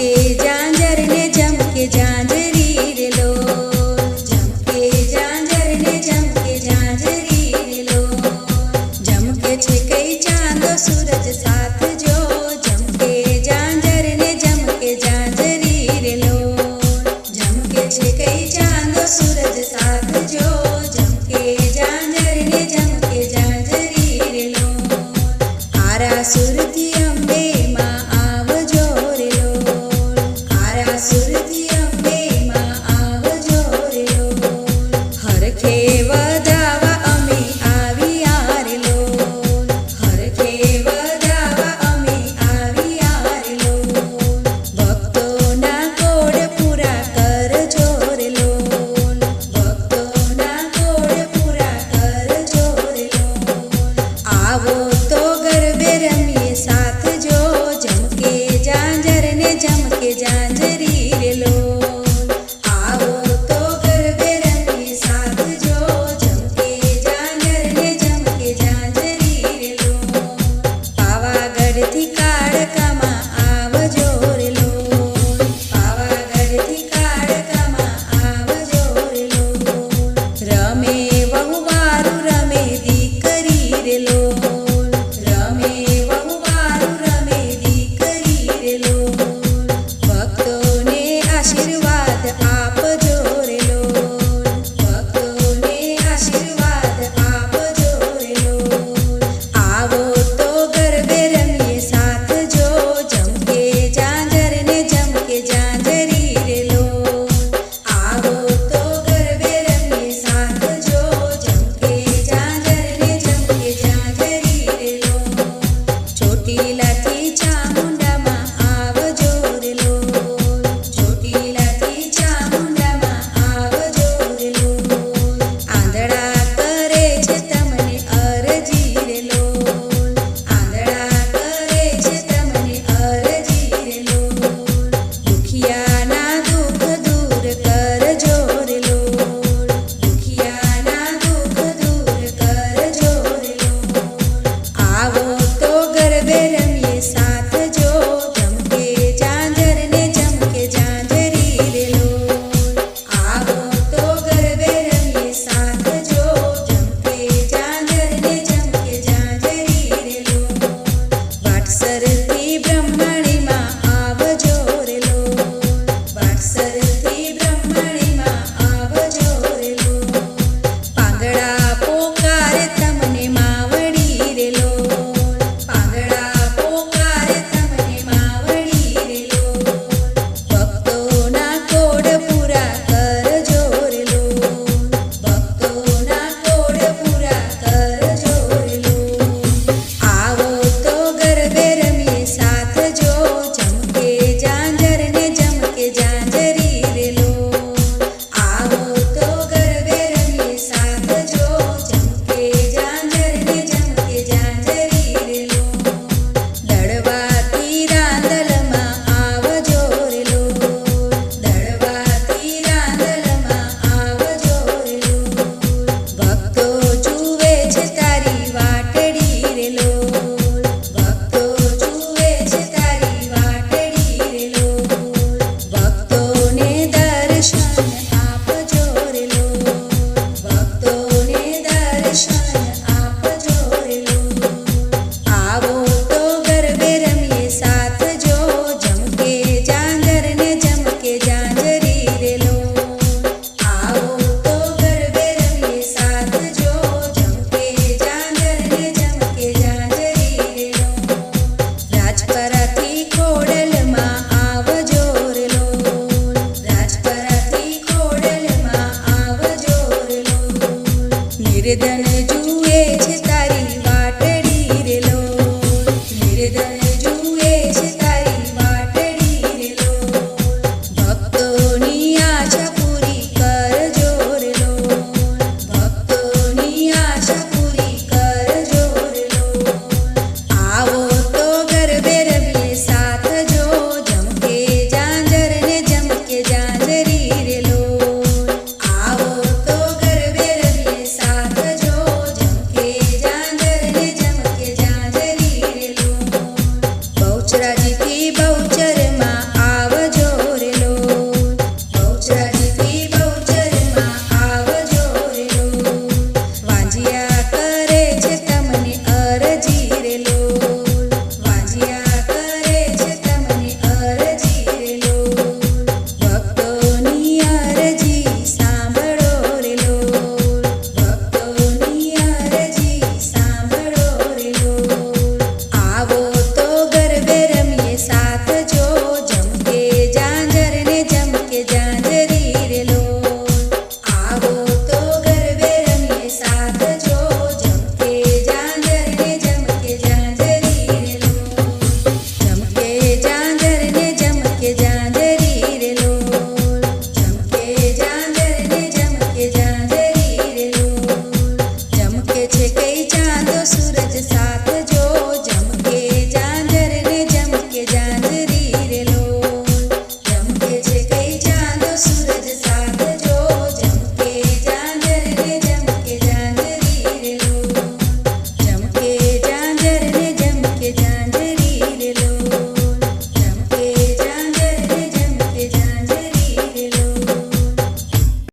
ઝમકે જાંજર ને ઝમકે જાંજરી રે લો ઝમકે જાંજર જાંજરી રે લો છે કઈ ચાંદો સુરત धीरे धन जो